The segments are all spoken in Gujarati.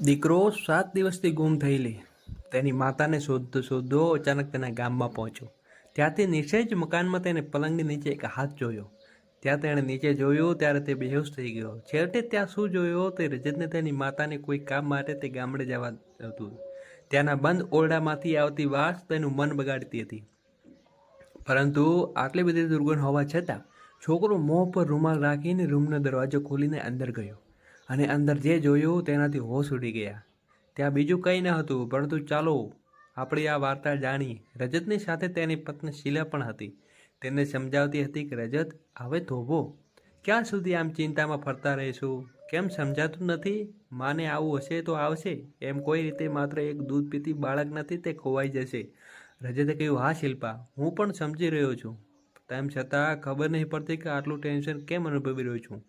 દીકરો સાત દિવસથી ગુમ થયેલી. તેની માતાને શોધતો શોધતો અચાનક તેના ગામમાં પહોંચ્યો. ત્યાંથી નીચે જ મકાનમાં તેને પલંગની નીચે એક હાથ જોયો. ત્યાં તેણે નીચે જોયો ત્યારે તે બેહોશ થઈ ગયો. છેવટે ત્યાં શું જોયો તે રજતને તેની માતાને કોઈ કામ માટે તે ગામડે જવા હતું. ત્યાંના બંધ ઓરડામાંથી આવતી વાસ તેનું મન બગાડતી હતી. પરંતુ આટલી બધી દુર્ગંધ હોવા છતાં છોકરો મોં પર રૂમાલ રાખીને રૂમનો દરવાજો ખોલીને અંદર ગયો. અને અંદર જે જોયું તેનાથી હોશ ઉડી ગયા. ત્યાં બીજું કંઈ ન હતું, પરંતુ ચાલો, આપણે આ વાર્તા જાણી. રજતની સાથે તેની પત્ની શીલા પણ હતી. તેને સમજાવતી હતી કે, રજત, હવે ધોબો. ક્યાં સુધી આમ ચિંતામાં ફરતા રહીશું? કેમ સમજાતું નથી? માને આવું હશે તો આવશે. એમ કોઈ રીતે માત્ર એક દૂધ પીતી બાળક નથી, તે ખોવાઈ જશે. રજતે કહ્યું, હા, શિલ્પા, હું પણ સમજી રહ્યો છું. તેમ છતાં ખબર નહીં પડતી કે આટલું ટેન્શન કેમ અનુભવી રહ્યો છું.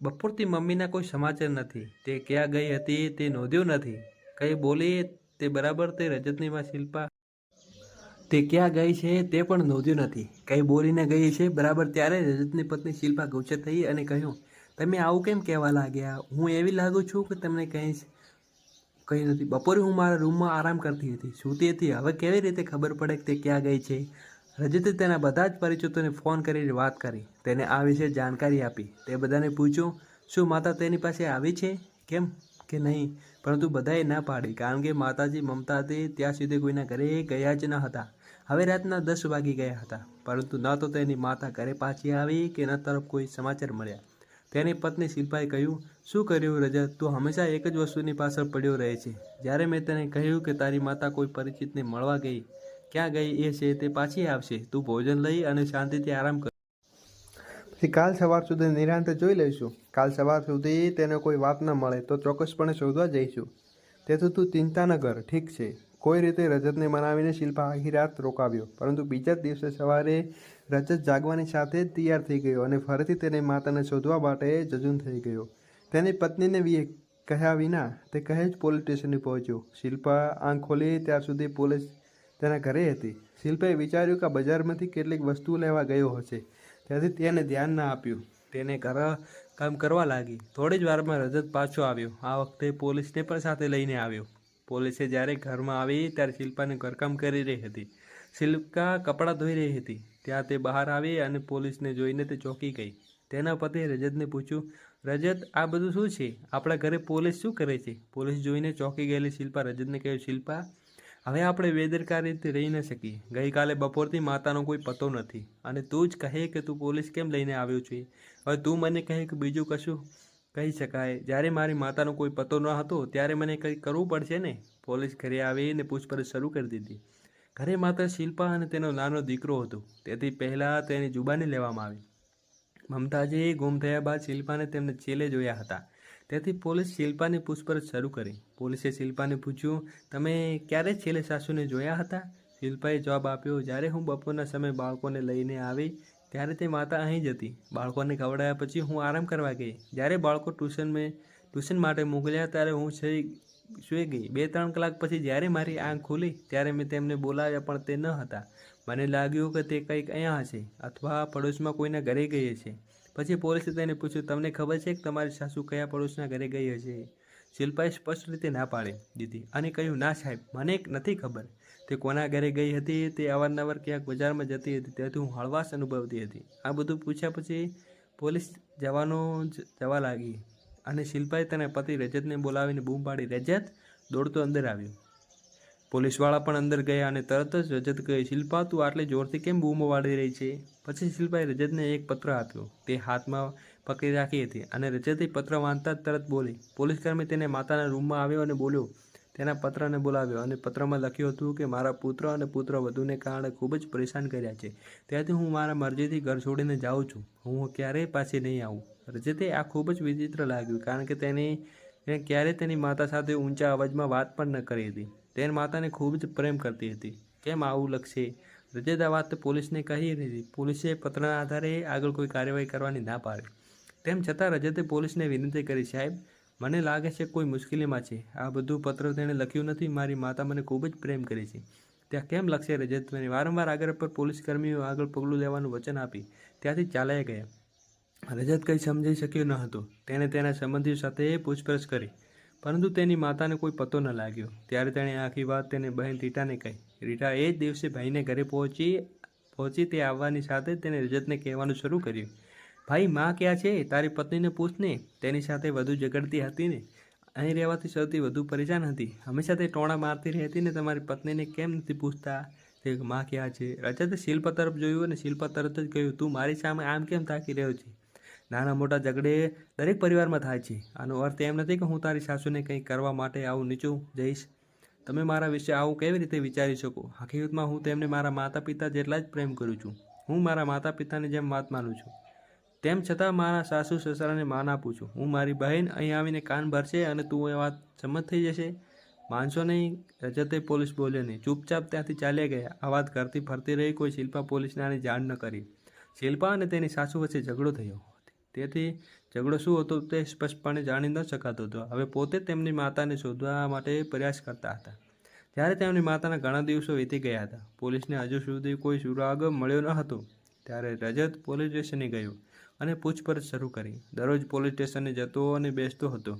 બપોરથી મમ્મીના કોઈ સમાચાર નથી. તે ક્યાં ગઈ હતી તે નોંધ્યું નથી. કંઈ બોલી તે બરાબર તે રજતની માં શિલ્પા. તે ક્યાં ગઈ છે તે પણ નોંધ્યું નથી. કંઈ બોલીને ગઈ છે બરાબર ત્યારે રજતની પત્ની શિલ્પા ગુસ્સે થઈ અને કહ્યું, તમે આવું કેમ કહેવા લાગ્યા? હું એવી લાગુ છું કે તમને કંઈ કંઈ નથી. બપોરે હું મારા રૂમમાં આરામ કરતી હતી. સૂતી હતી. હવે કેવી રીતે ખબર પડે કે તે ક્યાં ગઈ છે? રજતે તેના બધા જ પરિચિતોને ફોન કરીને વાત કરી. તેને આ વિશે જાણકારી આપી. તે બધાને પૂછ્યું, શું માતા તેની પાસે આવી છે? કેમ કે નહીં? પરંતુ બધાએ ના પાડી, કારણ કે માતાજી મમતા હતી, ત્યાં સુધી કોઈના ઘરે ગયા જ ન હતા. હવે રાતના દસ વાગી ગયા હતા, પરંતુ ન તો તેની માતા ઘરે પાછી આવી કે ન તરફ કોઈ સમાચાર મળ્યા. તેની પત્ની શિલ્પાએ કહ્યું, શું કર્યું રજત તું હંમેશા એક જ વસ્તુની પાછળ પડ્યો રહે છે. જ્યારે મેં તેને કહ્યું કે તારી માતા કોઈ પરિચિતને મળવા ગઈ ક્યાં ગઈ એ છે તે પાછી આવશે. તું ભોજન લઈ અને શાંતિથી આરામ કર. પછી કાલ સવાર સુધી નિરાંતે જોઈ લઈશું. કાલ સવાર સુધી તેને કોઈ વાત ન મળે તો ચોક્કસપણે શોધવા જઈશું. તેથી તું ચિંતા ન કર, ઠીક છે. કોઈ રીતે રજતને મનાવીને શિલ્પા આખી રાત રોકાવ્યો, પરંતુ બીજા જ દિવસે સવારે રજત જાગવાની સાથે જ તૈયાર થઈ ગયો અને ફરીથી તેની માતાને શોધવા માટે જજુન થઈ ગયો. તેની પત્નીને કહ્યા વિના તે કહે જ પોલીસ સ્ટેશને પહોંચ્યો. શિલ્પા આંખ ખોલી ત્યાર સુધી પોલીસ તેના ઘરે હતી. શિલ્પાએ વિચાર્યું કે બજારમાંથી કેટલીક વસ્તુઓ લેવા ગયો હશે. ત્યાંથી તેને ધ્યાન ના આપ્યું. તેને ઘર કામ કરવા લાગી. થોડી જ વારમાં રજત પાછો આવ્યો. આ વખતે પોલીસને પણ સાથે લઈને આવ્યો. પોલીસે જ્યારે ઘરમાં આવી ત્યારે શિલ્પાને ઘરકામ કરી રહી હતી. શિલ્પા કપડાં ધોઈ રહી હતી. ત્યાં તે બહાર આવી અને પોલીસને જોઈને તે ચોંકી ગઈ. તેના પતિએ રજતને પૂછ્યું, રજત, આ બધું શું છે? આપણા ઘરે પોલીસ શું કરે છે? પોલીસ જોઈને ચોંકી ગયેલી શિલ્પા રજતને કહ્યું, શિલ્પા હવે આપણે બેદરકારીથી રહી ન શકીએ. ગઈકાલે બપોરથી માતાનો કોઈ પતો નથી. અને તું જ કહે કે તું પોલીસ કેમ લઈને આવ્યો છે? હવે તું મને કહે કે બીજું કશું કહી શકાય. જ્યારે મારી માતાનો કોઈ પતો ન હતો, ત્યારે મને કંઈ કરવું પડશે ને? પોલીસ ઘરે આવીને પૂછપરછ શરૂ કરી દીધી. ઘરે માત્ર શિલ્પા અને તેનો નાનો દીકરો હતો. તેથી પહેલાં તેની જુબાની લેવામાં આવી. મમતાજીએ ગુમ થયા બાદ શિલ્પાને તેમને છેલ્લે જોયા હતા. તેથી પોલીસ શિલ્પાની પૂછપરછ શરૂ કરી. પોલીસે શિલ્પાને પૂછ્યું, તમે ક્યારે છેલ્લે સાસુને જોયા હતા? શિલ્પાએ જવાબ આપ્યો, જ્યારે હું બપોરના સમયે બાળકોને લઈને આવી, ત્યારે તે માતા અહીં જ હતી. બાળકોને ખવડાવ્યા પછી હું આરામ કરવા ગઈ. જ્યારે બાળકો ટ્યુશન મેં, ટ્યુશન માટે મોકલ્યા, ત્યારે હું સહી, સૂઈ ગઈ. બે ત્રણ કલાક પછી જ્યારે મારી આંખ ખુલી, ત્યારે મેં તેમને બોલાવ્યા, પણ તે ન હતા. મને લાગ્યું કે તે કંઈક અહીંયા હશે, અથવા પડોશમાં કોઈના ઘરે ગઈ હશે. પછી પોલીસે તેને પૂછ્યું, તમને ખબર છે કે તમારી સાસુ કયા પડોશના ઘરે ગઈ હશે શિલ્પાએ સ્પષ્ટ રીતે ના પાડી દીધી અને કહ્યું, ના સાહેબ, મને નથી ખબર. તે કોના ઘરે ગઈ હતી? તે અવારનવાર ક્યાંક બજારમાં જતી હતી. તેથી હું હળવાશ અનુભવતી હતી. આ બધું પૂછ્યા પછી પોલીસ જવાનો જ જવા લાગી અને શિલ્પાએ તેના પતિ રજતને બોલાવીને બૂમ પાડી. રજત દોડતો અંદર આવ્યો. પોલીસવાળા પણ અંદર ગયા અને તરત જ રજત કહે, શિલ્પા, તું આટલી જોરથી કેમ બૂમો વાળી રહી છે? પછી શિલ્પાએ રજતને એક પત્ર આપ્યો. તે હાથમાં પકડી રાખી હતી અને રજતે પત્ર વાંચતા જ તરત બોલી, પોલીસકર્મી તેને માતાના રૂમમાં આવ્યો અને બોલ્યો. તેના પત્રને બોલાવ્યો અને પત્રમાં લખ્યું હતું કે, મારા પુત્ર અને પુત્ર વધુને કારણે ખૂબ જ પરેશાન કર્યા છે. ત્યાંથી હું મારા મરજીથી ઘર છોડીને જાઉં છું. હું ક્યારેય પાછી નહીં આવું. રજતે આ ખૂબ જ વિચિત્ર લાગ્યું કારણ કે તેની તેણે ક્યારેય તેની માતા સાથે ઊંચા અવાજમાં વાત પણ ન કરી હતી. તેની માતાને ખૂબ જ પ્રેમ કરતી હતી. કેમ આવું લખશે? રજત આ વાત પોલીસને કહી હતી. પોલીસે પત્રના આધારે આગળ કોઈ કાર્યવાહી કરવાની ના પાડી. તેમ છતાં રજતે પોલીસને વિનંતી કરી, સાહેબ, મને લાગે છે કોઈ મુશ્કેલીમાં છે. આ બધું પત્ર તેણે લખ્યું નથી. મારી માતા મને ખૂબ જ પ્રેમ કરે છે. ત્યાં કેમ લખશે રજત મને વારંવાર આગળ પર પોલીસ કર્મીઓ આગળ પગલું લેવાનું વચન આપી. ત્યાંથી ચાલ્યા ગયા. રજત કંઈ સમજી શક્યો ન હતો. તેણે તેના સંબંધીઓ સાથે પૂછપરછ કરી. પરંતુ તેની માતાને કોઈ પતો ન લાગ્યો. ત્યારે તેણે આખી વાત તેને બહેન રીટાને કહી. રીટા એ જ દિવસે ભાઈને ઘરે પહોંચી પહોંચી તે આવવાની સાથે તેને રજતને કહેવાનું શરૂ કર્યું. ભાઈ, માં ક્યાં છે? તારી પત્નીને પૂછને તેની સાથે વધુ ઝઘડતી હતી ને. અહીં રહેવાથી સૌથી વધુ પરેશાન હતી. હંમેશા તે ટોણા મારતી રહેતી ને તમારી પત્નીને કેમ નથી પૂછતા? તે, માં ક્યાં છે? રજતે શિલ્પા તરફ જોયું અને શિલ્પા તરત જ કહ્યું, તું મારી સામે આમ કેમ તાકી રહ્યો છે? નાના મોટા ઝઘડે દરેક પરિવારમાં થાય છે. આનો અર્થ એમ નથી કે હું તારી સાસુને કંઈ કરવા માટે આવું નીચું જઈશ. તમે મારા વિશે આવું કેવી રીતે વિચારી શકો? હકીકતમાં હું તેમને મારા માતા પિતા જેટલા જ પ્રેમ કરું છું. હું મારા માતા પિતાની જેમ વાત માનું છું. તેમ છતાં મારા સાસુ, સસરાને માન આપું છું. હું મારી બહેન અહીં આવીને કાન ભરશે અને તું એ વાત સંમત થઈ જશે? માનશો નહીં? રજતે પોલીસ બોલ્યો નહીં ચૂપચાપ ત્યાંથી ચાલ્યા ગયા. આ વાત કરતી ફરતી રહી કોઈ શિલ્પા પોલીસને આની જાણ ન કરી. શિલ્પા અને તેની સાસુ વચ્ચે ઝઘડો થયો. તેથી ઝઘડો શું હતો તે સ્પષ્ટપણે જાણી ન શકાતો હતો. હવે પોતે તેમની માતાને શોધવા માટે પ્રયાસ કરતા હતા. જ્યારે તેમની માતાના ઘણા દિવસો વીતી ગયા હતા. પોલીસને હજુ સુધી કોઈ સુરાગ મળ્યો ન હતો. ત્યારે રજત પોલીસ સ્ટેશને ગયો અને પૂછપરછ શરૂ કરી. દરરોજ પોલીસ સ્ટેશને જતો અને બેસતો હતો.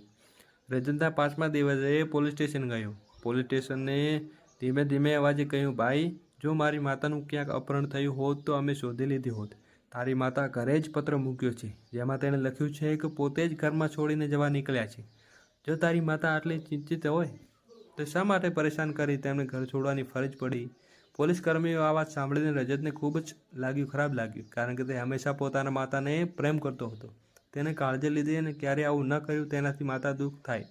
રજતના પાંચમા દિવસે પોલીસ સ્ટેશન ગયો. પોલીસ સ્ટેશને ધીમે ધીમે અવાજે કહ્યું, ભાઈ, જો મારી માતાનું ક્યાંક અપહરણ થયું હોત તો અમે શોધી લીધી હોત. તારી માતા ઘરે જ પત્ર મૂક્યો છે, જેમાં તેણે લખ્યું છે કે પોતે જ ઘરમાં છોડીને જવા નીકળ્યા છે. જો તારી માતા આટલી ચિંતિત હોય, તો શા માટે પરેશાન કરી તેમને ઘર છોડવાની ફરજ પડી? પોલીસ કર્મીઓ આ વાત સાંભળીને રજતને ખૂબ જ લાગ્યું, ખરાબ લાગ્યું, કારણ કે તે હંમેશા પોતાના માતાને પ્રેમ કરતો હતો. તેને કાળજી લીધી અને ક્યારે આવું ન કર્યું તેનાથી માતા દુઃખ થાય.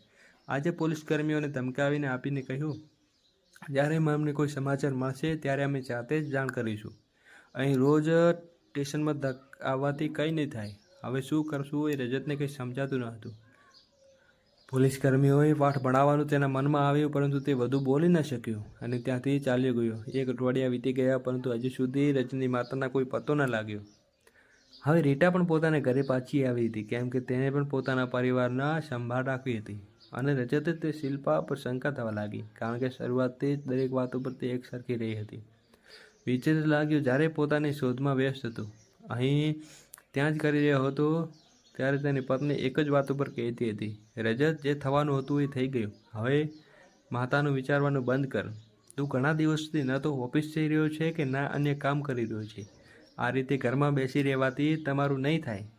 આજે પોલીસ કર્મીઓને ધમકાવીને આપીને કહ્યું, જ્યારે અમને કોઈ સમાચાર મળશે, ત્યારે અમે જાતે જ જાણ કરીશું. અહીં રોજ સ્ટેશનમાં ધક, આવવાથી કંઈ નહીં થાય. હવે શું કરશું એ રજતને કંઈ સમજાતું ન હતું. પોલીસકર્મીઓએ પાઠ ભણાવવાનું તેના મનમાં આવ્યું, પરંતુ તે વધુ બોલી ન શક્યો અને ત્યાંથી ચાલ્યો ગયો. એક અઠવાડિયા વીતી ગયા, પરંતુ હજુ સુધી રજની માતાના કોઈ પતો ન લાગ્યો. હવે રીટા પણ પોતાના ઘરે પાછી આવી હતી, કેમ કે તેણે પણ પોતાના પરિવારના સંભાળ રાખવી હતી અને રજતે તે શિલ્પા પર શંકા થવા લાગી, કારણ કે શરૂઆતથી જ દરેક વાતો પર તે એક સરખી રહી હતી. વિચિત્ર લાગ્યું જ્યારે પોતાની શોધમાં વ્યસ્ત હતો. અહીં ત્યાં જ કરી રહ્યો હતો ત્યારે તેની પત્ની એક જ વાત ઉપર કહેતી હતી, રજત, જે થવાનું હતું એ થઈ ગયું. હવે માતાનું વિચારવાનું બંધ કર. તું ઘણા દિવસથી ન તો ઓફિસ જઈ રહ્યો છે કે ના અન્ય કામ કરી રહ્યો છે. આ રીતે ઘરમાં બેસી રહેવાથી તમારું નહીં થાય.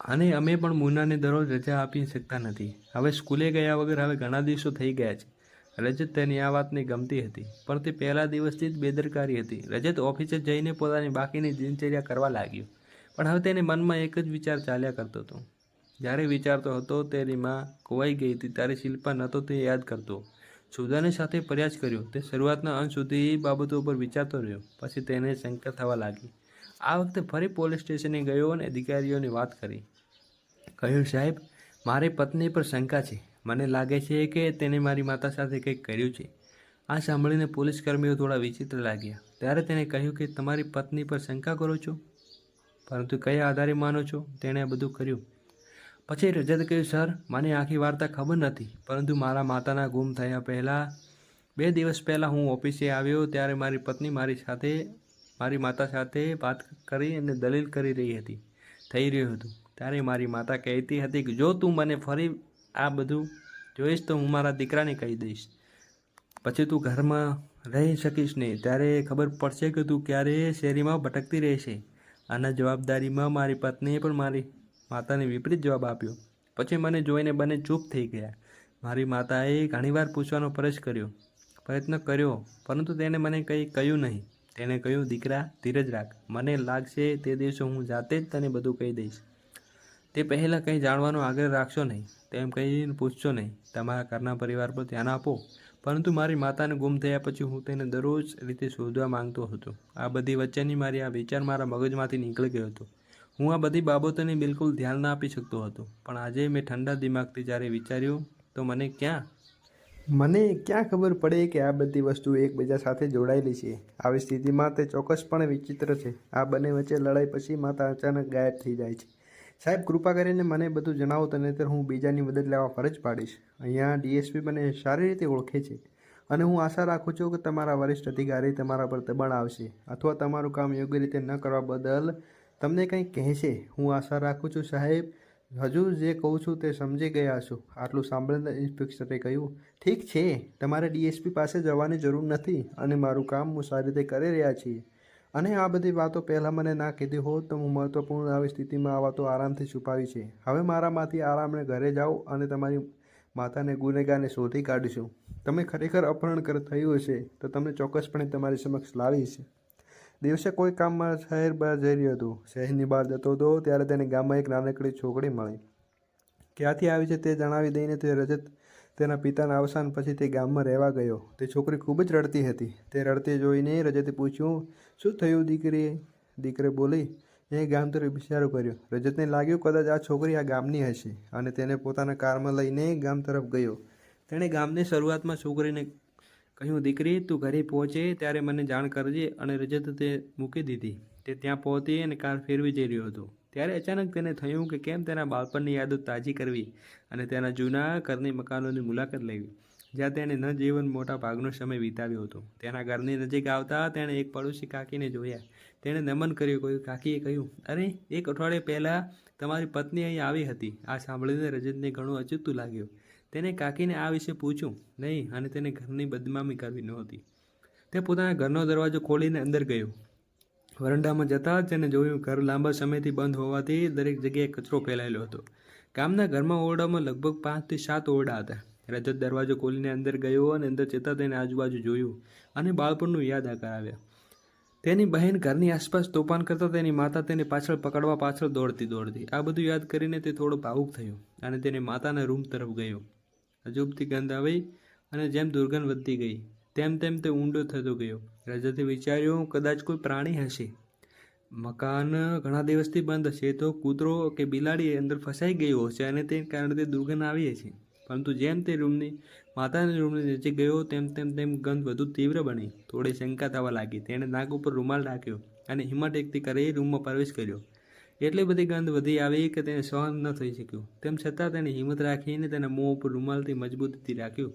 અને અમે પણ મુનાને દરરોજ રજા આપી શકતા નથી. હવે સ્કૂલે ગયા વગર હવે ઘણા દિવસો થઈ ગયા છે. રજત તેની આ વાતની ગમતી હતી, પણ તે પહેલા દિવસથી જ બેદરકારી હતી. રજત ઓફિસે જઈને પોતાની બાકીની દિનચર્યા કરવા લાગ્યો, પણ હવે તેને મનમાં એક જ વિચાર ચાલ્યા કરતો હતો. જ્યારે વિચારતો હતો તેની માં ખોવાઈ ગઈ હતી, ત્યારે શિલ્પા નહોતો તે યાદ કરતો. સુધાને સાથે પ્રયાસ કર્યો. તે શરૂઆતના અંત સુધી બાબતો ઉપર વિચારતો રહ્યો, પછી તેને શંકા થવા લાગી. આ વખતે ફરી પોલીસ સ્ટેશને ગયો અને અધિકારીઓની વાત કરી. કહ્યું, સાહેબ, મારી પત્ની પર શંકા છે. મને લાગે છે કે તેને મારી માતા સાથે કંઈક કર્યું છે. આ સાંભળીને પોલીસ કર્મીઓ થોડા વિચિત્ર લાગ્યા. ત્યારે તેણે કહ્યું કે, તમારી પત્ની પર શંકા કરો છો? પરંતુ કયા આધારે માનો છો? તેણે બધું કર્યું. પછી રજત કહ્યું, સર, મને આખી વાર્તા ખબર નથી, પરંતુ મારા માતાના ગુમ થયા પહેલાં, બે દિવસ પહેલાં હું ઓફિસે આવ્યો ત્યારે મારી પત્ની મારી સાથે, મારી માતા સાથે વાત કરી અને દલીલ કરી રહી હતી, થઈ રહ્યું હતું. ત્યારે મારી માતા કહેતી હતી કે, જો તું મને ફરી આ બધું જોઈશ તો હું મારા દીકરાને કહી દઈશ. પછી તું ઘરમાં રહી શકીશ નહીં. ત્યારે ખબર પડશે કે તું ક્યારે શેરીમાં ભટકતી રહેશે. આના જવાબદારીમાં મારી પત્નીએ પણ મારી માતાને વિપરીત જવાબ આપ્યો. પછી મને જોઈને બંને ચૂપ થઈ ગયા. મારી માતાએ ઘણીવાર પૂછવાનો પ્રયાસ કર્યો. પ્રયત્ન કર્યો, પરંતુ તેણે મને કંઈ કહ્યું નહીં. તેણે કહ્યું, દીકરા, ધીરજ રાખ. મને લાગશે તે દિવસે હું જાતે જ તને બધું કહી દઈશ. તે પહેલાં કંઈ જાણવાનો આગ્રહ રાખશો નહીં. તેમ કહીને પૂછશો નહીં. તમારા ઘરના પરિવાર પર ધ્યાન આપો. પરંતુ મારી માતાને ગુમ થયા પછી હું તેને દરરોજ રીતે શોધવા માંગતો હતો. આ બધી વચ્ચેની મારી આ વિચાર મારા મગજમાંથી નીકળી ગયો હતો. હું આ બધી બાબતોને બિલકુલ ધ્યાન ના આપી શકતો હતો. પણ આજે મેં ઠંડા દિમાગથી જ્યારે વિચાર્યું, તો મને ક્યાં? મને ક્યાં ખબર પડે કે આ બધી વસ્તુ એકબીજા સાથે જોડાયેલી છે? આવી સ્થિતિમાં તે ચોક્કસપણે વિચિત્ર છે. આ બંને વચ્ચે લડાઈ પછી માતા અચાનક ગાયબ થઈ જાય છે. સાહેબ, કૃપા કરીને મને બધું જણાવો તો નહીંતર હું બીજાની મદદ લેવા ફરજ પાડીશ. અહીંયા ડીએસપી મને સારી રીતે ઓળખે છે અને હું આશા રાખું છું કે તમારા વરિષ્ઠ અધિકારી તમારા પર દબાણ આવશે અથવા તમારું કામ યોગ્ય રીતે ન કરવા બદલ તમને કંઈ કહેશે. હું આશા રાખું છું સાહેબ, હજુ જે કહું છું તે સમજી ગયા છો. આટલું સાંભળીને ઇન્સ્પેક્ટરે કહ્યું, ઠીક છે, તમારે ડીએસપી પાસે જવાની જરૂર નથી અને મારું કામ હું સારી રીતે કરી રહ્યા છીએ. અને આ બધી વાતો પહેલાં મને ના કીધી હોત તો હું મહત્વપૂર્ણ આવી સ્થિતિમાં આ વાતો આરામથી છુપાવી છે. હવે મારામાંથી આરામને ઘરે જાઓ અને તમારી માતાને ગુનેગારને શોધી કાઢીશું. તમે ખરેખર અપહરણ કર થયું હશે તો તમને ચોક્કસપણે તમારી સમક્ષ લાવીશ દિવસે કોઈ કામમાં શહેર બહાર જઈ રહ્યો હતો. શહેરની બહાર જતો હતો ત્યારે તેને ગામમાં એક નાનકડી છોકરી મળી. ક્યાંથી આવી છે તે જણાવી દઈને તે રજત તેના પિતાના અવસાન પછી તે ગામમાં રહેવા ગયો. તે છોકરી ખૂબ જ રડતી હતી. તે રડતી જોઈને રજતે પૂછ્યું, શું થયું દીકરીએ? દીકરે બોલી, એ ગામ તરફ ઇશારો કર્યો. રજતને લાગ્યું કદાચ આ છોકરી આ ગામની હશે અને તેને પોતાના કારમાં લઈને ગામ તરફ ગયો. તેણે ગામની શરૂઆતમાં છોકરીને કહ્યું, દીકરી, તું ઘરે પહોંચે ત્યારે મને જાણ કરજે. અને રજત તે મૂકી દીધી. તે ત્યાં પહોંચી અને કાર ફેરવી જઈ રહ્યો હતો. ત્યારે અચાનક તેને થયું કે કેમ તેના બાળપણની યાદો તાજી કરવી અને તેના જૂના ઘરની મકાનોની મુલાકાત લેવી. જ્યાં તેણે ન જીવન મોટા ભાગનો સમય વિતાવ્યો હતો. તેના ઘરની નજીક આવતા તેણે એક પડોશી કાકીને જોયા. તેણે નમન કર્યું કહ્યું કાકીએ કહ્યું, અરે, એક અઠવાડિયે પહેલાં તમારી પત્ની અહીં આવી હતી. આ સાંભળીને રજતને ઘણું અચૂતું લાગ્યું. તેને કાકીને આ વિશે પૂછ્યું. નહીં, અને તેને ઘરની બદનામી કરવી નહોતી. તે પોતાના ઘરનો દરવાજો ખોલીને અંદર ગયો. વરંડામાં જતા જ તેને જોયું ઘર લાંબા સમયથી બંધ હોવાથી દરેક જગ્યાએ કચરો ફેલાયેલો હતો. ગામના ઘરમાં ઓરડામાં લગભગ પાંચથી સાત ઓરડા હતા. રજત દરવાજો ખોલીને અંદર ગયો અને અંદર જતાં તેને આજુબાજુ જોયું અને બાળપણનું યાદ કરાવ્યા તેની બહેન ઘરની આસપાસ તોફાન કરતાં તેની માતા તેને પાછળ પકડવા પાછળ દોડતી દોડતી. આ બધું યાદ કરીને તે થોડો ભાવુક થયો અને તેની માતાના રૂમ તરફ ગયો. અજુબથી ગંધ આવી અને જેમ દુર્ગંધ વધતી ગઈ તેમ તેમ તે ઊંડો થતો ગયો. રાજાથી વિચાર્યું, કદાચ કોઈ પ્રાણી હશે. મકાન ઘણા દિવસથી બંધ હશે તો કૂતરો કે બિલાડી અંદર ફસાઈ ગયો હશે અને તે કારણે તે દુર્ગંધ આવી છે પરંતુ જેમ તે રૂમની, માતાના રૂમની નજીક ગયો, તેમ તેમ તેમ ગંધ વધુ તીવ્ર બની. થોડી શંકા થવા લાગી. તેણે નાક ઉપર રૂમાલ રાખ્યો અને હિંમત એકથી કરી રૂમમાં પ્રવેશ કર્યો. એટલી બધી ગંધ વધી આવી કે તેને સહન ન થઈ શક્યું. તેમ છતાં તેણે હિંમત રાખીને તેના મોં ઉપર રૂમાલથી મજબૂતીથી રાખ્યું.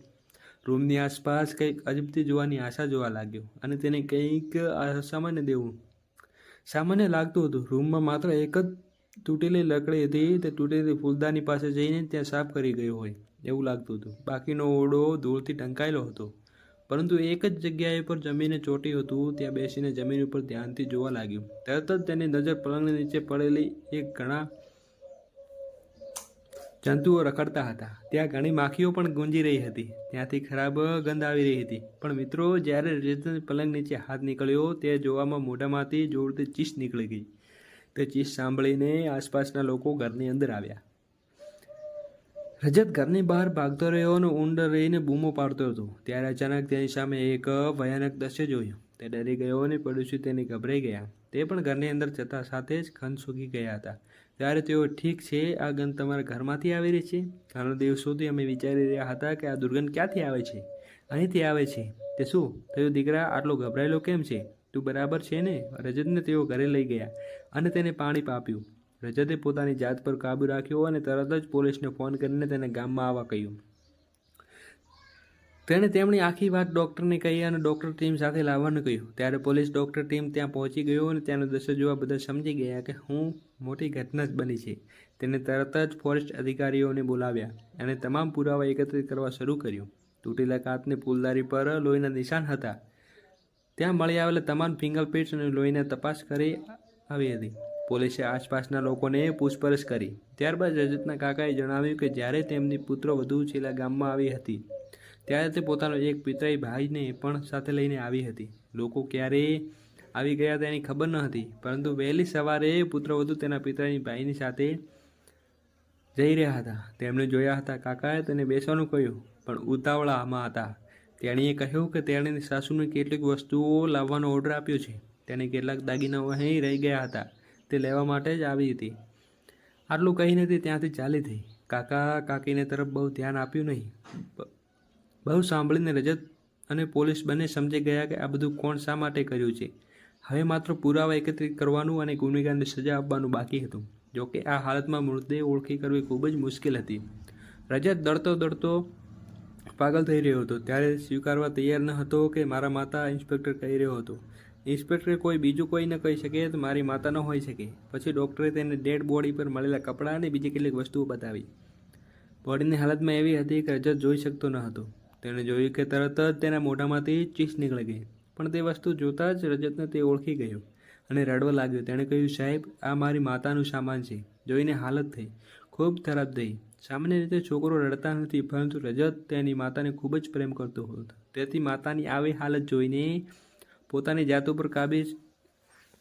રૂમની આસપાસ કંઈક અજબથી જોવાની આશા જોવા લાગ્યો અને તેને કંઈક અસામાન્ય દેવું. સામાન્ય લાગતું હતું. રૂમમાં માત્ર એક જ તૂટેલી લકડી હતી. તે તૂટેલી ફૂલદાની પાસે જઈને ત્યાં સાફ કરી ગયો હોય એવું લાગતું હતું. બાકીનો ઓરડો ધૂળથી ઢંકાયેલો હતો. પરંતુ એક જ જગ્યાએ પર જમીને ચોટી હતું. ત્યાં બેસીને જમીન ઉપર ધ્યાનથી જોવા લાગ્યું. તરત જ તેની નજર પલંગની નીચે પડેલી એક ઘણા જંતુઓ રખડતા હતા. ત્યાં ઘણી માખીઓ પણ ગુંજી રહી હતી. ત્યાંથી ખરાબ ગંધ આવી રહી હતી. પણ મિત્રો, જ્યારે રજત પલંગ નીચે હાથ નીકળ્યો, તે જોવામાં મોઢામાંથી જોરથી ચીસ નીકળી ગઈ. તે ચીસ સાંભળીને આસપાસના લોકો ઘરની અંદર આવ્યા. રજત ઘરની બહાર ભાગતો રહ્યો અને ઊંડ રહીને બૂમો પાડતો હતો. ત્યારે અચાનક તેની સામે એક ભયાનક દ્રશ્ય જોયું. તે ડરી ગયો અને પડોશી તેને ગભરાઈ ગયા. તે પણ ઘરની અંદર જતા સાથે જ ગંધ સૂકી ગયા હતા. ત્યારે તેઓ ઠીક છે, આ ગંધ તમારા ઘરમાંથી આવી રહી છે? ઘણા દિવસોથી અમે વિચારી રહ્યા હતા કે આ દુર્ગંધ ક્યાંથી આવે છે? અહીંથી આવે છે. તે શું? થયું દીકરા, આટલો ગભરાયેલો કેમ છે? તું બરાબર છે ને? રજતને તેઓ ઘરે લઈ ગયા અને તેને પાણી પાપ્યું. રજતે પોતાની જાત પર કાબૂ રાખ્યો અને તરત જ પોલીસને ફોન કરીને તેને ગામમાં આવવા કહ્યું. તેણે તેમની આખી વાત ડૉક્ટરને કહી અને ડૉક્ટર ટીમ સાથે લાવવાનું કહ્યું. ત્યારે પોલીસ ડૉક્ટર ટીમ ત્યાં પહોંચી ગયો અને ત્યાંનો દ્રશ્ય જોવા બધા સમજી ગયા કે હું મોટી ઘટના જ બની છે. તેને તરત જ ફોરેસ્ટ અધિકારીઓને બોલાવ્યા અને તમામ પુરાવા એકત્રિત કરવા શરૂ કર્યું. તૂટેલા કાચની પુલદારી પર લોહીના નિશાન હતા. ત્યાં મળી આવેલા તમામ ફિંગરપ્રિન્ટ્સ અને લોહીને તપાસ કરી આવી હતી. પોલીસે આસપાસના લોકોને પૂછપરછ કરી. ત્યારબાદ રજતના કાકાએ જણાવ્યું કે જ્યારે તેમની પુત્ર વધુ છેલ્લા ગામમાં આવી હતી ત્યારે તે પોતાનો એક પિતરાઈ ભાઈને પણ સાથે લઈને આવી હતી. લોકો ક્યારે આવી ગયા તેની ખબર ન હતી, પરંતુ વહેલી સવારે પુત્રવધુ તેના પિતરાઈ ભાઈની સાથે જઈ રહ્યા હતા. તેમણે જોયા હતા, કાકાએ તેને બેસવાનું કહ્યું, પણ ઉતાવળામાં હતા. તેણીએ કહ્યું કે તેણે સાસુને કેટલીક વસ્તુઓ લાવવાનો ઓર્ડર આપ્યો છે. તેને કેટલાક દાગીનાઓ અહીં રહી ગયા હતા. તે લેવા માટે જ આવી હતી. આટલું કહીને તે ત્યાંથી ચાલી થઈ. કાકા કાકીને તરફ બહુ ધ્યાન આપ્યું નહીં બહુ સાંભળીને રજત અને પોલીસ બંને સમજી ગયા કે આ બધું કોણ શા માટે કર્યું છે. હવે માત્ર પુરાવા એકત્રિત કરવાનું અને ગુનેગારને સજા આપવાનું બાકી હતું. જોકે આ હાલતમાં મૃતદેહ ઓળખી કરવી ખૂબ જ મુશ્કેલ હતી. રજત દડતો દડતો પાગલ થઈ રહ્યો હતો. ત્યારે સ્વીકારવા તૈયાર ન હતો કે મારા માતા ઇન્સ્પેક્ટર કહી રહ્યો હતો. ઇન્સ્પેક્ટરે કોઈ બીજું કોઈ ન કહી શકે તો મારી માતા ન હોઈ શકે. પછી ડૉક્ટરે તેને ડેડ બોડી પર મળેલા કપડાં અને બીજી કેટલીક વસ્તુઓ બતાવી. બોડીની હાલતમાં એવી હતી કે રજત જોઈ શકતો ન હતો. તેણે જોયું કે તરત જ તેના મોઢામાંથી ચીસ નીકળી ગઈ, પણ તે વસ્તુ જોતાં જ રજતને તે ઓળખી ગયો અને રડવા લાગ્યો. તેણે કહ્યું, સાહેબ, આ મારી માતાનું સામાન છે. જોઈને હાલત થઈ. ખૂબ ખરાબ થઈ. સામાન્ય રીતે છોકરો રડતા નથી, પરંતુ રજત તેની માતાને ખૂબ જ પ્રેમ કરતો હતો. તેથી માતાની આવી હાલત જોઈને પોતાની જાત ઉપર કાબીજ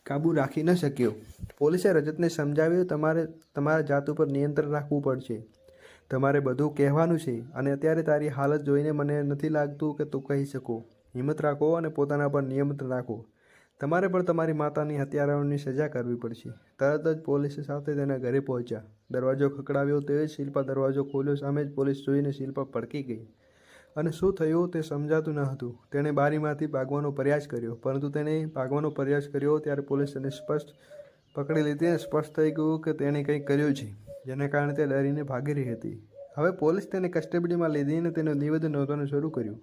કાબૂ રાખી ન શક્યો. પોલીસે રજતને સમજાવ્યું, તમારે, તમારા જાત ઉપર નિયંત્રણ રાખવું પડશે. તમારે બધું કહેવાનું છે અને અત્યારે તારી હાલત જોઈને મને નથી લાગતું કે તું કહી શકો. હિંમત રાખો અને પોતાના પર નિયમિત રાખો. તમારે પણ તમારી માતાની હત્યારાઓની સજા કરવી પડશે. તરત જ પોલીસ સાથે તેના ઘરે પહોંચ્યા. દરવાજો ખકડાવ્યો તે જ શિલ્પા દરવાજો ખોલ્યો. સામે જ પોલીસ જોઈને શિલ્પા પડકી ગઈ. અને શું થયું તે સમજાતું ન હતું. તેણે બારીમાંથી ભાગવાનો પ્રયાસ કર્યો. પરંતુ તેણે ભાગવાનો પ્રયાસ કર્યો ત્યારે પોલીસ તેને સ્પષ્ટ પકડી લીધી અને સ્પષ્ટ થઈ ગયું કે તેણે કંઈક કર્યું છે. જેના કારણે તે ડરીને ભાગી રહી હતી. હવે પોલીસ તેને કસ્ટડીમાં લીધીને તેનું નિવેદન નોંધવાનું શરૂ કર્યું.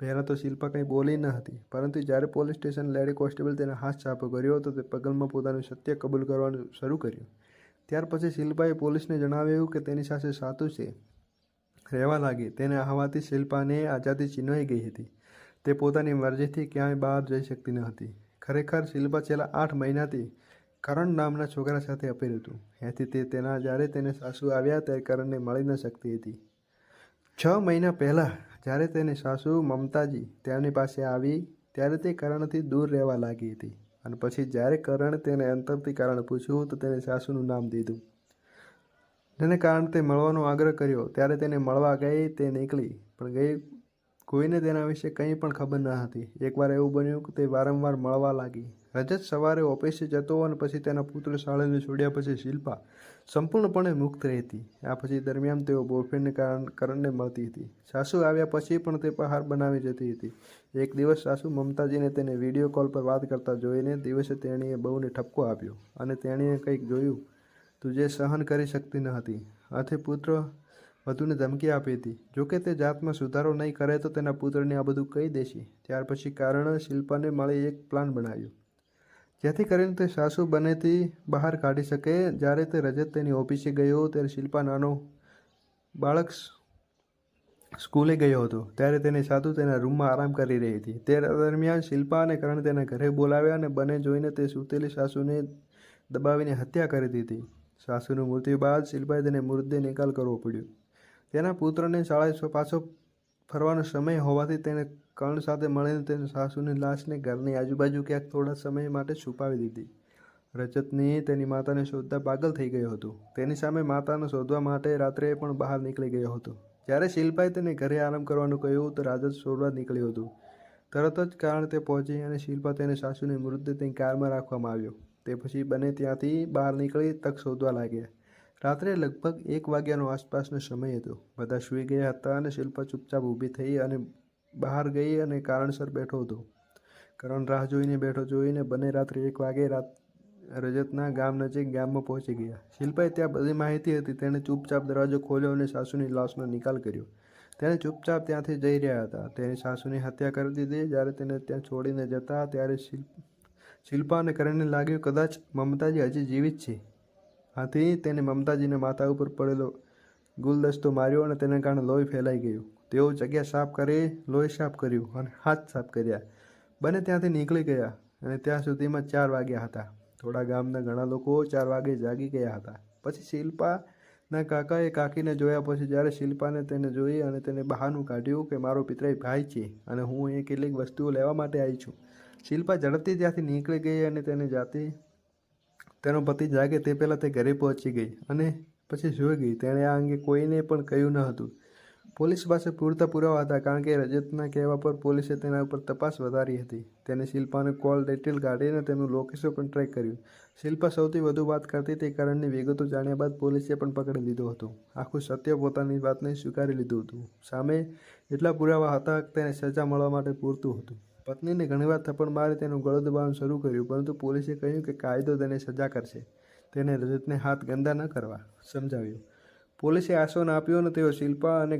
પહેલાં તો શિલ્પા કંઈ બોલી ન હતી, પરંતુ જ્યારે પોલીસ સ્ટેશન લેડી કોન્સ્ટેબલ તેના હાથ છાપો કર્યો હતો, તે પગલમાં પોતાનું સત્ય કબૂલ કરવાનું શરૂ કર્યું. ત્યાર પછી શિલ્પાએ પોલીસને જણાવ્યું કે તેની સાથે સાતું છે. રહેવા લાગી. તેને આહવાથી શિલ્પાને આઝાદી છીનવાઈ ગઈ હતી. તે પોતાની મરજીથી ક્યાંય બહાર જઈ શકતી ન હતી. ખરેખર શિલ્પા છેલ્લા આઠ મહિનાથી કરણ નામના છોકરા સાથે અપીર હતું. એથી તે તેના જ્યારે તેને સાસુ આવ્યા ત્યારે કરણને મળી ન શકતી હતી. છ મહિના પહેલાં જ્યારે તેની સાસુ મમતાજી તેની પાસે આવી ત્યારે તે કરણથી દૂર રહેવા લાગી હતી. અને પછી જ્યારે કરણ તેને અંતરથી કારણ પૂછ્યું તો તેને સાસુનું નામ દીધું. તેને કારણે તે મળવાનો આગ્રહ કર્યો. ત્યારે તેને મળવા ગઈ તે નીકળી, પણ ગઈ કોઈને તેના વિશે કંઈ પણ ખબર ન હતી. એકવાર એવું બન્યું કે તે વારંવાર મળવા લાગી. રજત સવારે ઓફિસે જતો અને પછી તેના પુત્ર શાળાને છોડ્યા પછી શિલ્પા સંપૂર્ણપણે મુક્ત રહેતી. આ પછી દરમિયાન તેઓ બોયફ્રેન્ડને કારણ કરણને મળતી હતી. સાસુ આવ્યા પછી પણ તે પહાર બનાવી જતી હતી. એક દિવસ સાસુ મમતાજીને તેને વીડિયો કોલ પર વાત કરતા જોઈને દિવસે તેણીએ બહુને ઠપકો આપ્યો અને તેણીએ કંઈક જોયું તું જે સહન કરી શકતી ન હતી. આથી પુત્ર વધુને ધમકી આપી હતી. જોકે તે જાતમાં સુધારો નહીં કરે તો તેના પુત્રને આ બધું કહી દેશે. ત્યાર પછી કારણ શિલ્પાને મળી એક પ્લાન બનાવ્યો. જેથી કરીને તે સાસુ બનેથી બહાર કાઢી શકે. જ્યારે તે રજત તેની ઓફિસે ગયો ત્યારે શિલ્પા નાનો બાળક સ્કૂલે ગયો હતો. ત્યારે તેની સાસુ તેના રૂમમાં આરામ કરી રહી હતી. તે દરમિયાન શિલ્પા અને કરણ તેના ઘરે બોલાવ્યા અને બને જોઈને તે સૂતેલી સાસુને દબાવીને હત્યા કરી દીધી. સાસુનું મૃત્યુ બાદ શિલ્પાએ તેને મૃતદેહ નિકાલ કરવો પડ્યો. તેના પુત્રને શાળાએ પાછો ફરવાનો સમય હોવાથી તેણે કર્ણ સાથે મળીને તેની સાસુની લાશને ઘરની આજુબાજુ ક્યાંક થોડા સમય માટે છુપાવી દીધી. રજતની તેની માતાને શોધતા પાગલ થઈ ગયો હતો. તેની સામે માતાને શોધવા માટે રાત્રે પણ બહાર નીકળી ગયો હતો. જ્યારે શિલ્પાએ તેને ઘરે આરામ કરવાનું કહ્યું તો રાજત શોધવા નીકળ્યું હતું. તરત જ કારણ તે પહોંચી અને શિલ્પા તેને સાસુની મૃતદેહ તેની કારમાં રાખવામાં આવ્યો. તે પછી બને ત્યાંથી બહાર નીકળી તક શોધવા લાગ્યા. રાત્રે લગભગ એક વાગ્યાનો આસપાસનો સમય હતો. બધા સૂઈ ગયા હતા અને શિલ્પા ચૂપચાપ ઊભી થઈ અને બહાર ગઈ અને કારણસર બેઠો હતો. કરણ રાહ જોઈને બેઠો જોઈને બંને રાત્રે એક વાગે રાત રજતના ગામ નજીક ગામમાં પહોંચી ગયા. શિલ્પાએ ત્યાં બધી માહિતી હતી. તેણે ચૂપચાપ દરવાજો ખોલ્યો અને સાસુની લાશનો નિકાલ કર્યો. તેણે ચૂપચાપ ત્યાંથી જઈ રહ્યા હતા. તેની સાસુની હત્યા કરી દીધી. જ્યારે તેને ત્યાં છોડીને જતા, ત્યારે શિલ્પ, શિલ્પા અને કરણને લાગ્યું, કદાચ મમતાજી હજી જીવિત છે. આથી તેને મમતાજીને માથા ઉપર પડેલો ગુલદસ્તો માર્યો અને તેને કારણે લોહી ફેલાઈ ગયું. તેઓ જગ્યા સાફ કરી, લોહી સાફ કર્યું અને હાથ સાફ કર્યા. બંને ત્યાંથી નીકળી ગયા અને ત્યાં સુધીમાં ચાર વાગ્યા હતા. થોડા ગામના ઘણા લોકો ચાર વાગે જાગી ગયા હતા. પછી શિલ્પાના કાકાએ કાકીને જોયા પછી જ્યારે શિલ્પાને તેને જોઈ અને તેને બહારનું કાઢ્યું કે, મારો પિતરાઈ ભાઈ છે અને હું એ કેટલીક વસ્તુઓ લેવા માટે આવી છું. શિલ્પા ઝડપથી ત્યાંથી નીકળી ગઈ અને તેને જાતે તેનો પતિ જાગે તે પહેલાં તે ઘરે પહોંચી ગઈ અને પછી સૂઈ ગઈ. તેણે આ અંગે કોઈને પણ કહ્યું ન હતું. પોલીસ પાસે પૂરતા પુરાવા હતા કારણ કે રજતના કહેવા પર પોલીસે તેના ઉપર તપાસ વધારી હતી. તેને શિલ્પાને કોલ ડિટેલ કાઢીને તેમનું લોકેશન પણ ટ્રેક કર્યું. શિલ્પા સૌથી વધુ વાત કરતી તે કારણની વિગતો જાણ્યા બાદ પોલીસે પણ પકડી લીધો હતો. આખું સત્ય પોતાની વાતને સ્વીકારી લીધું હતું. સામે એટલા પુરાવા હતા તેને સજા મળવા માટે પૂરતું હતું. પત્નીને ઘણીવાર થપ્પડ મારી તેનું ગળું દબાવવાનું શરૂ કર્યું, પરંતુ પોલીસે કહ્યું કે કાયદો તેને સજા કરશે. તેને રજતને હાથ ગંદા ન કરવા સમજાવ્યું. પોલીસે આશ્વાસન આપ્યું અને તેઓ શિલ્પા અને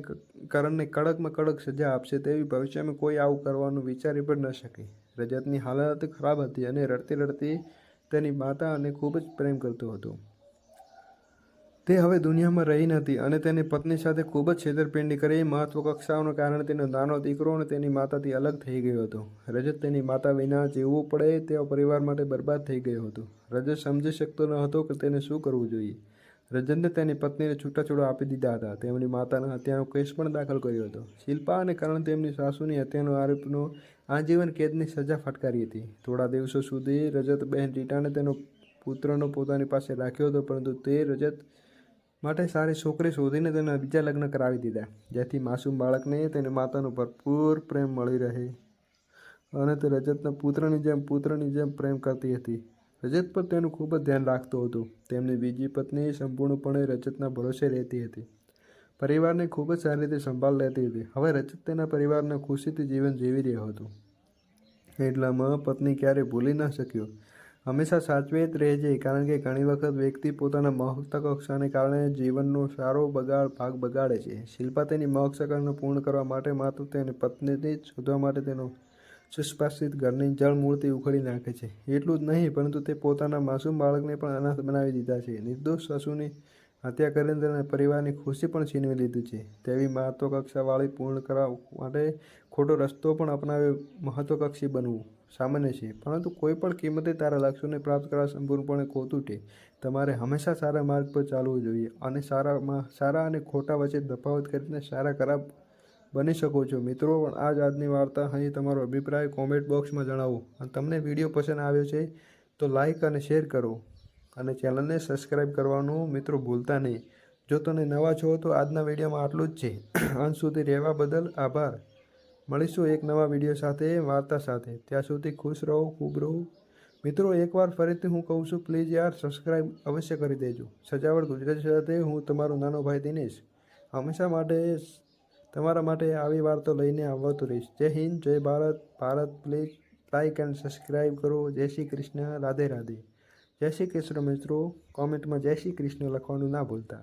કરણને કડકમાં કડક સજા આપશે તેવી ભવિષ્યમાં કોઈ આવું કરવાનું વિચારી પણ ન શકે. રજતની હાલત ખરાબ હતી અને રડતી રડતી તેની માતા અને ખૂબ જ પ્રેમ કરતો હતો. તે હવે દુનિયામાં રહી નથી અને તેની પત્ની સાથે ખૂબ જ છેતરપિંડી કરી. મહત્વકક્ષાઓને કારણે તેનો નાનો દીકરો અને તેની માતાથી અલગ થઈ ગયો હતો. રજત તેની માતા વિના જીવવું પડે તેવા પરિવાર માટે બરબાદ થઈ ગયો હતો. રજત સમજી શકતો ન હતો કે તેને શું કરવું જોઈએ. રજતને તેની પત્નીને છૂટાછૂડા આપી દીધા હતા. તેમની માતાના હત્યાનો કેસ પણ દાખલ કર્યો હતો. શિલ્પા અને કરણ તેમની સાસુની હત્યાનો આરોપનો આજીવન કેદની સજા ફટકારી હતી. થોડા દિવસો સુધી રજત બહેન રીટાને તેનો પુત્રનો પોતાની પાસે રાખ્યો હતો, પરંતુ તે રજત માટે સારી છોકરી શોધીને તેના બીજા લગ્ન કરાવી દીધા. જેથી માસૂમ બાળકને તેની માતાનો ભરપૂર પ્રેમ મળી રહે અને તે રજતના પુત્રની જેમ પુત્રની જેમ પ્રેમ કરતી હતી. રજત પર તેનું ખૂબ જ ધ્યાન રાખતો હતો. તેમની બીજી પત્ની સંપૂર્ણપણે રજતના ભરોસે રહેતી હતી. પરિવારને ખૂબ જ સારી રીતે સંભાળ લેતી હતી. હવે રજત તેના પરિવારને ખુશીથી જીવન જીવી રહ્યો હતો. એટલામાં પત્ની ક્યારેય ભૂલી ન શક્યો. હંમેશા સાચવેત રહેજે, કારણ કે ઘણી વખત વ્યક્તિ પોતાના મહત્વાકાંક્ષાને કારણે જીવનનો સારો બગાડ ભાગ બગાડે છે. શિલ્પા તેની મહત્વાકાંક્ષા પૂર્ણ કરવા માટે માત્ર તેની પત્નીને જ શોધવા માટે તેનો સુસ્પાસિત ઘરની જળ મૂળથી ઉખડી નાખે છે. એટલું જ નહીં, પરંતુ તે પોતાના માસૂમ બાળકને પણ અનાથ બનાવી દીધા છે. નિર્દોષ સાસુની હત્યા કરીને તેના પરિવારની ખુશી પણ છીનવી લીધી છે. તેવી મહત્વકક્ષાવાળી પૂર્ણ કરવા માટે ખોટો રસ્તો પણ અપનાવી મહત્વકક્ષી બનવું. સામાન્ય છે. પરંતુ કોઈ પણ કિંમતે તારા લક્ષ્યોને પ્રાપ્ત કરવા સંપૂર્ણપણે ખોટું છે. તમારે હંમેશા સારા માર્ગ પર ચાલવું જોઈએ અને સારામાં સારા અને ખોટા વચ્ચે તફાવત કરીને સારા ખરાબ બની શકો છો. મિત્રો પણ આ આજની વાર્તા અહીં તમારો અભિપ્રાય કોમેન્ટ બોક્સમાં જણાવો. અને તમને વીડિયો પસંદ આવ્યો છે તો લાઈક અને શેર કરો. અને ચેનલને સબસ્ક્રાઈબ કરવાનું મિત્રો ભૂલતા નહીં. જો તમે નવા છો તો આજના વિડીયોમાં આટલું જ છે. અંત સુધી રહેવા બદલ આભાર. મળીશું એક નવા વીડિયો સાથે, વાર્તા સાથે. ત્યાં સુધી ખુશ રહો, ખૂબ રહો. મિત્રો, એકવાર ફરીથી હું કહું છું પ્લીઝ યાર સબસ્ક્રાઈબ અવશ્ય કરી દેજો. સજાવટ ગુજરાતી સાથે હું તમારો નાનો ભાઈ દિનેશ. હંમેશા માટે તમારા માટે આવી વાર્તા લઈને આવતો રહીશ. જય હિન્દ, જય Bharat. Bharat please like and subscribe કરો. જય શ્રી કૃષ્ણ. રાધે રાધે. જય શ્રી કૃષ્ણ મિત્રો. કોમેન્ટમાં જય શ્રી કૃષ્ણ લખવાનું ના ભૂલતા.